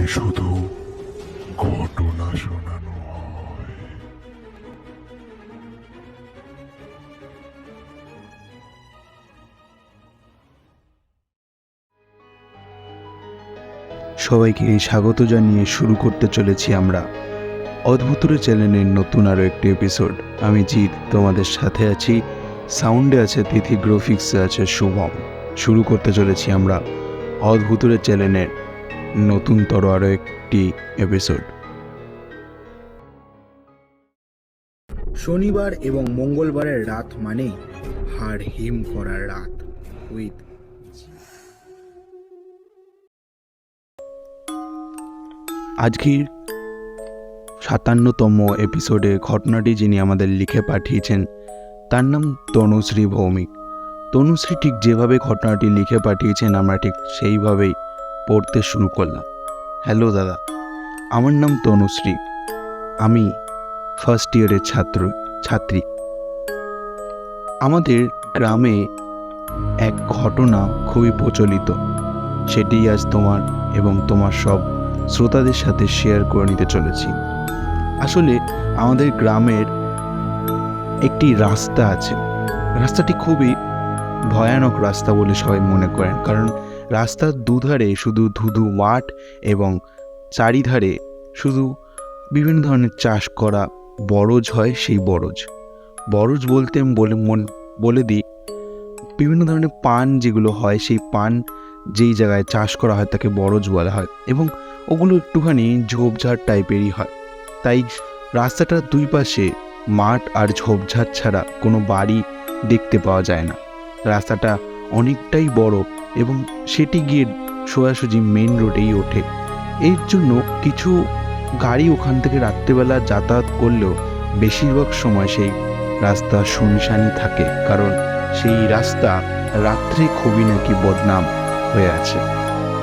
যেখানে শুধু ঘটনা শোনানো সবাইকে স্বাগত জানিয়ে শুরু করতে চলেছি আমরা অদ্ভুতুর চ্যানেলের নতুন আরও একটি এপিসোড আমি জিৎ, তোমাদের সাথে আছি। সাউন্ডে আছে তিথি গ্রাফিক্সে আছে শুভম। শুরু করতে চলেছি আমরা অদ্ভুতুরের চ্যানেলের নতুনতর আরও একটি এপিসোড শনিবার এবং মঙ্গলবারের রাত মানেই হাড় হিম করার রাত। উইথ আজকের সাতান্নতম এপিসোডে ঘটনাটি যিনি আমাদের লিখে পাঠিয়েছেন তার নাম তনুশ্রী ভৌমিক। তনুশ্রী ঠিক যেভাবে ঘটনাটি লিখে পাঠিয়েছেন আমরা ঠিক সেইভাবেই পড়তে শুরু করলাম। হ্যালো দাদা, আমার নাম তনুশ্রী। আমি ফার্স্ট ইয়ারের ছাত্র, ছাত্রী। আমাদের গ্রামে এক ঘটনা খুবই প্রচলিত। সেটি আজ তোমার এবং তোমার সব শ্রোতাদের সাথে শেয়ার করে নিতে চলেছি। আসলে আমাদের গ্রামের একটি রাস্তা আছে। রাস্তাটি খুবই ভয়ানক রাস্তা বলে সবাই মনে করেন। কারণ রাস্তার দুধারে শুধু ধুধু মাঠ এবং চারিধারে শুধু বিভিন্ন ধরনের চাষ করা বরজ হয় সেই বরজ। বরজ বলতে বলে মন, বলে দিই, বিভিন্ন ধরনের পান যেগুলো হয় সেই পান যেই জায়গায় চাষ করা হয় তাকে বরজ বলা হয় এবং ওগুলো একটুখানি ঝোপঝাড় টাইপেরই হয়। তাই রাস্তাটার দুই পাশে মাঠ আর ঝোপঝাড় ছাড়া কোনো বাড়ি দেখতে পাওয়া যায় না। রাস্তাটা অনেকটাই বড় এবং সেটি গিয়ে সোজাসুজি মেন রোডেই ওঠে। এর জন্য কিছু গাড়ি ওখান থেকে রাত্রেবেলা যাতায়াত করলেও বেশিরভাগ সময় সেই রাস্তা শুনশানি থাকে, কারণ সেই রাস্তা রাত্রে খুবই নাকি বদনাম হয়ে আছে।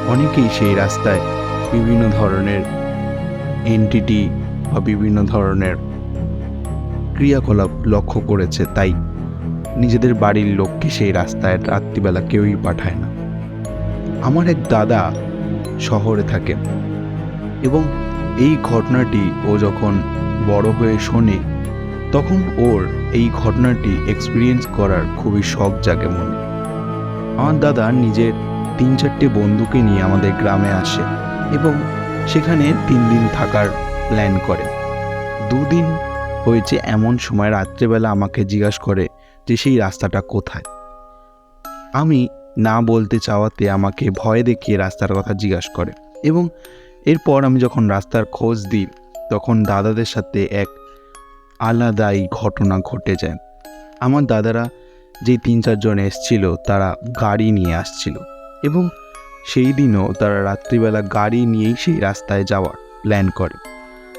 অনেকেই সেই রাস্তায় বিভিন্ন ধরনের এনটিটি বা বিভিন্ন ধরনের ক্রিয়াকলাপ লক্ষ্য করেছে, তাই নিজেদের বাড়ির লোককে সেই রাস্তায় রাত্রিবেলা কেউই পাঠায় না। আমার এক দাদা শহরে থাকে এবং এই ঘটনাটি ও যখন বড় হয়ে শোনে, তখন ওর এই ঘটনাটি এক্সপিরিয়েন্স করার খুবই শখ জাগে মনে। আমার দাদা নিজের তিন চারটে বন্ধুকে নিয়ে আমাদের গ্রামে আসে এবং সেখানে তিন দিন থাকার প্ল্যান করে। দুদিন হয়েছে এমন সময় রাত্রেবেলা আমাকে জিজ্ঞাসা করে যে সেই রাস্তাটা কোথায়? আমি না বলতে চাওয়াতে আমাকে ভয় দেখিয়ে রাস্তার কথা জিজ্ঞাসা করে। এবং এরপর আমি যখন রাস্তার খোঁজ দিই, তখন দাদাদের সাথে এক আলাদাই ঘটনা ঘটে যায়। আমার দাদারা যে তিন চারজন এসছিল, তারা গাড়ি নিয়ে আসছিল এবং সেই দিনও তারা রাত্রিবেলা গাড়ি নিয়েই সেই রাস্তায় যাওয়ার প্ল্যান করে।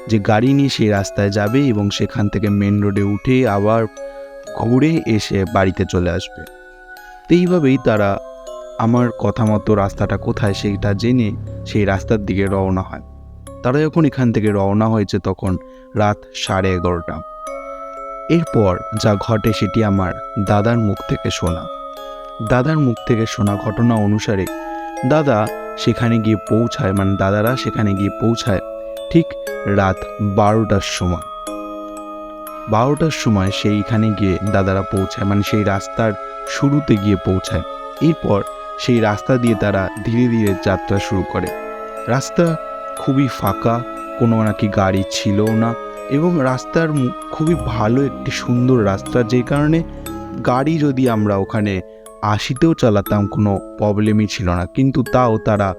যে গাড়ি নিয়ে সেই রাস্তায় যাবে এবং সেখান থেকে মেন রোডে উঠে আবার ঘুরে এসে বাড়িতে চলে আসবে। তো এইভাবেই তারা আমার কথা মতো রাস্তাটা কোথায় সেইটা জেনে সেই রাস্তার দিকে রওনা হয়। তারা যখন এখান থেকে রওনা হয়েছে তখন রাত সাড়ে এগারোটা। এরপর যা ঘটে সেটি আমার দাদার মুখ থেকে শোনা। দাদার মুখ থেকে শোনা ঘটনা অনুসারে দাদা সেখানে গিয়ে পৌঁছায় মানে দাদারা সেখানে গিয়ে পৌঁছায় ঠিক রাত বারোটার সময়। বারোটার সময় সেইখানে গিয়ে দাদারা পৌঁছায় মানে সেই রাস্তার শুরুতে গিয়ে পৌঁছায়। এরপর সেই রাস্তা দিয়ে তারা ধীরে ধীরে যাত্রা শুরু করে। রাস্তা খুবই ফাঁকা, কোনো নাকি গাড়ি ছিল না এবং রাস্তার খুবই ভালো একটি সুন্দর রাস্তা, যে কারণে গাড়ি যদি আমরা ওখানে আশিতেও চালাতাম কোনো প্রবলেমই ছিল না। কিন্তু তাও তারা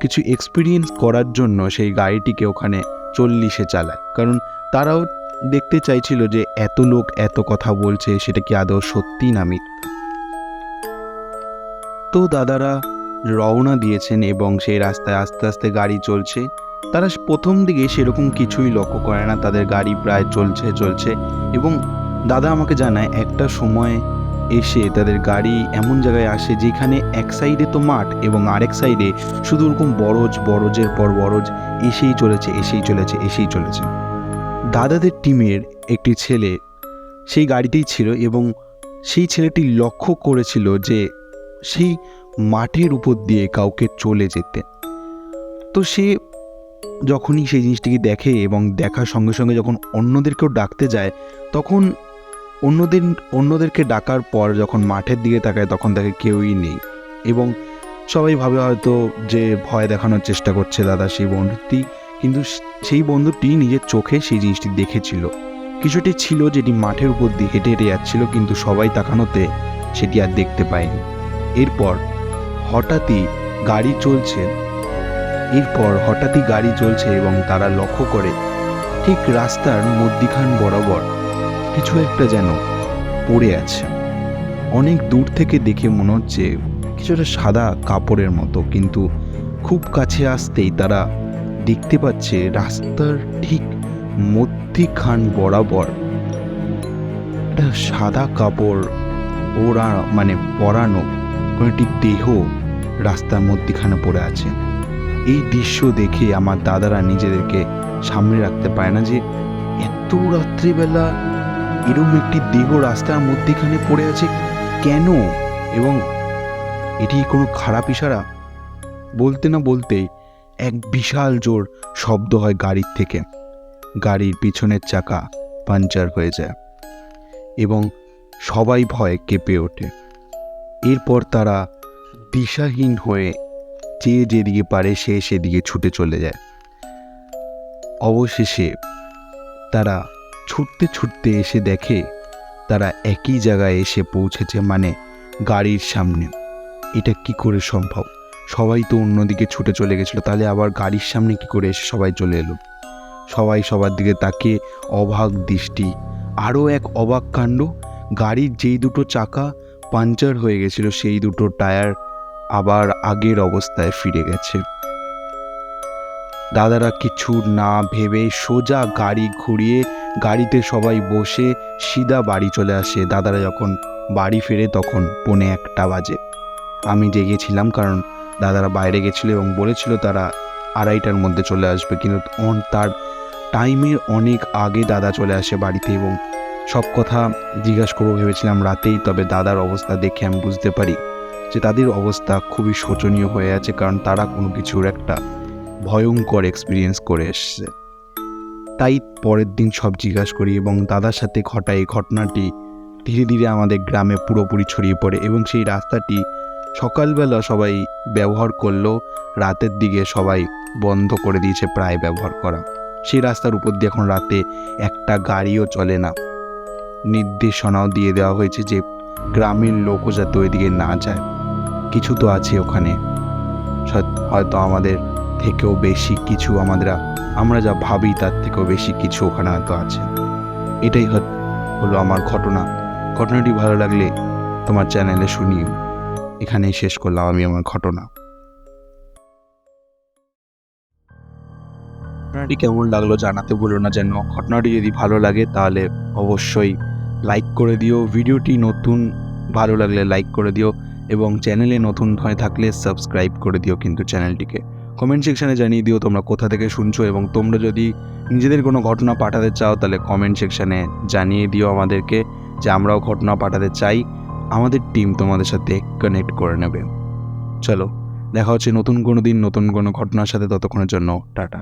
কিছু এক্সপিরিয়েন্স করার জন্য সেই গাড়িটিকে ওখানে চল্লিশে চালায়। কারণ তারাও দেখতে চাইছিল যে এত লোক এত কথা বলছে, সেটা কি আদৌ সত্যি না মিথ্যা? তো দাদারা রওনা দিয়েছেন এবং সেই রাস্তায় আস্তে আস্তে গাড়ি চলছে। তারা প্রথম দিকে সেরকম কিছুই লক্ষ্য করে না। তাদের গাড়ি প্রায় চলছে চলছে এবং দাদা আমাকে জানায়, একটা সময় এসে তাদের গাড়ি এমন জায়গায় আসে যেখানে এক সাইডে তো মাঠ এবং আরেক সাইডে শুধু ওরকম বরজ, বরজের পর বরজ, এসেই চলেছে এসেই চলেছে এসেই চলেছে। দাদাদের টিমের একটি ছেলে সেই গাড়িতেই ছিল এবং সেই ছেলেটি লক্ষ্য করেছিল যে সেই মাঠের উপর দিয়ে কাউকে চলে যেতে। তো সে যখনই সেই জিনিসটিকে দেখে এবং দেখার সঙ্গে সঙ্গে যখন অন্যদেরকেও ডাকতে যায়, তখন অন্যদের, অন্যদেরকে ডাকার পর যখন মাঠের দিকে তাকায়, তখন তাকে কেউই নেই। এবং সবাই ভাবে হয়তো যে ভয় দেখানোর চেষ্টা করছে দাদা সেই বন্ধুটি, কিন্তু সেই বন্ধুটি নিজের চোখে সেই জিনিসটি দেখেছিল। কিছুটি ছিল যেটি মাঠের উপর দিয়ে হেঁটে হেঁটে যাচ্ছিল, কিন্তু সবাই তাকানোতে সেটি আর দেখতে পায়নি। এরপর হঠাৎই গাড়ি চলছে। এরপর হঠাৎই গাড়ি চলছে এবং তারা লক্ষ্য করে ঠিক রাস্তার মধ্যিখান বরাবর কিছু একটা যেন পড়ে আছে। অনেক দূর থেকে দেখে মনে হচ্ছে কিছুটা সাদা কাপড়ের মতো, কিন্তু খুব কাছে আসতেই তারা দেখতে পাচ্ছে রাস্তার ঠিক মধ্যিখান বরাবর একটা সাদা কাপড় ওরা মানে পরানো একটি দেহ রাস্তার মধ্যিখানে পড়ে আছে। এই দৃশ্য দেখে আমার দাদারা নিজেদেরকে সামনে রাখতে পারে না যে এত রাত্রিবেলা এরকম একটি দেহ রাস্তার মধ্যেখানে পড়ে আছে কেন? এবং এটি কোনো খারাপ ইশারা? বলতে না বলতেই এক বিশাল জোর শব্দ হয় গাড়ির থেকে। গাড়ির পিছনের চাকা পাঞ্চার হয়ে যায় এবং সবাই ভয়ে কেঁপে ওঠে। এরপর তারা দিশাহীন হয়ে যে যেদিকে পারে সে সেদিকে ছুটে চলে যায়। অবশেষে তারা ছুটতে ছুটতে এসে দেখে তারা একই জায়গায় এসে পৌঁছেছে মানে গাড়ির সামনে। এটা কি করে সম্ভব? সবাই তো অন্যদিকে ছুটে চলে গেছিল, তাহলে আবার গাড়ির সামনে কি করে এসে সবাই চলে এলো? সবাই সবার দিকে তাকে অবাক দৃষ্টি। আরও এক অবাক কাণ্ড, গাড়ির যেই দুটো চাকা পাঞ্চার হয়ে গেছিল, সেই দুটো টায়ার আবার আগের অবস্থায় ফিরে গেছে। দাদারা কিছু না ভেবে সোজা গাড়ি ঘুরিয়ে গাড়িতে সবাই বসে সিধা বাড়ি চলে আসে। দাদারা যখন বাড়ি ফেরে তখন পৌনে একটা বাজে। আমি জেগেছিলাম কারণ দাদারা বাইরে গেছিল এবং বলেছিল তারা আড়াইটার মধ্যে চলে আসবে। কিন্তু তার টাইমের অনেক আগে দাদা চলে আসে বাড়িতে এবং সব কথা জিজ্ঞাসা করব ভেবেছিলাম রাতেই, তবে দাদার অবস্থা দেখে আমি বুঝতে পারি যে তাদের অবস্থা খুবই শোচনীয় হয়ে আছে, কারণ তারা কোনো কিছুর একটা ভয়ঙ্কর এক্সপিরিয়েন্স করে এসছে। তাই পরের দিন সব জিজ্ঞাসা করি এবং দাদার সাথে ঘটা এই ঘটনাটি ধীরে ধীরে আমাদের গ্রামে পুরোপুরি ছড়িয়ে পড়ে এবং সেই রাস্তাটি সকালবেলা সবাই ব্যবহার করলেও রাতের দিকে সবাই বন্ধ করে দিয়েছে প্রায় ব্যবহার করা। সেই রাস্তার উপর দিয়ে এখন রাতে একটা গাড়িও চলে না। নির্দেশনাও দিয়ে দেওয়া হয়েছে যে গ্রামের লোকও যাতে ওইদিকে না যায়। কিছু তো আছে ওখানে। হয়তো আমাদের থেকেও বেশি কিছু আমাদের আমরা যা ভাবি তার থেকেও বেশি কিছু ওখানে হয়তো আছে। এটাই হলো আমার ঘটনা। ঘটনাটি ভালো লাগলে তোমার চ্যানেলে শুনি এখানেই শেষ করলাম আমি আমার ঘটনা। ঘটনাটি কেমন লাগল জানাতে বলো না যেন। ঘটনাটি যদি ভালো লাগে তাহলে অবশ্যই লাইক করে দিও, ভিডিওটি নতুন ভালো লাগলে লাইক করে দিও এবং চ্যানেলে নতুন হয়ে থাকলে সাবস্ক্রাইব করে দিও কিন্তু চ্যানেলটিকে। কমেন্ট সেকশানে জানিয়ে দিও তোমরা কোথা থেকে শুনছো এবং তোমরা যদি নিজেদের কোনো ঘটনা পাঠাতে চাও তাহলে কমেন্ট সেকশানে জানিয়ে দিও আমাদেরকে যে আমরাও ঘটনা পাঠাতে চাই। আমাদের টিম তোমাদের সাথে কানেক্ট করে নেবে। চলো, দেখা হচ্ছে নতুন কোনো দিন, নতুন কোনো ঘটনার সাথে, ততক্ষণের জন্য টাটা।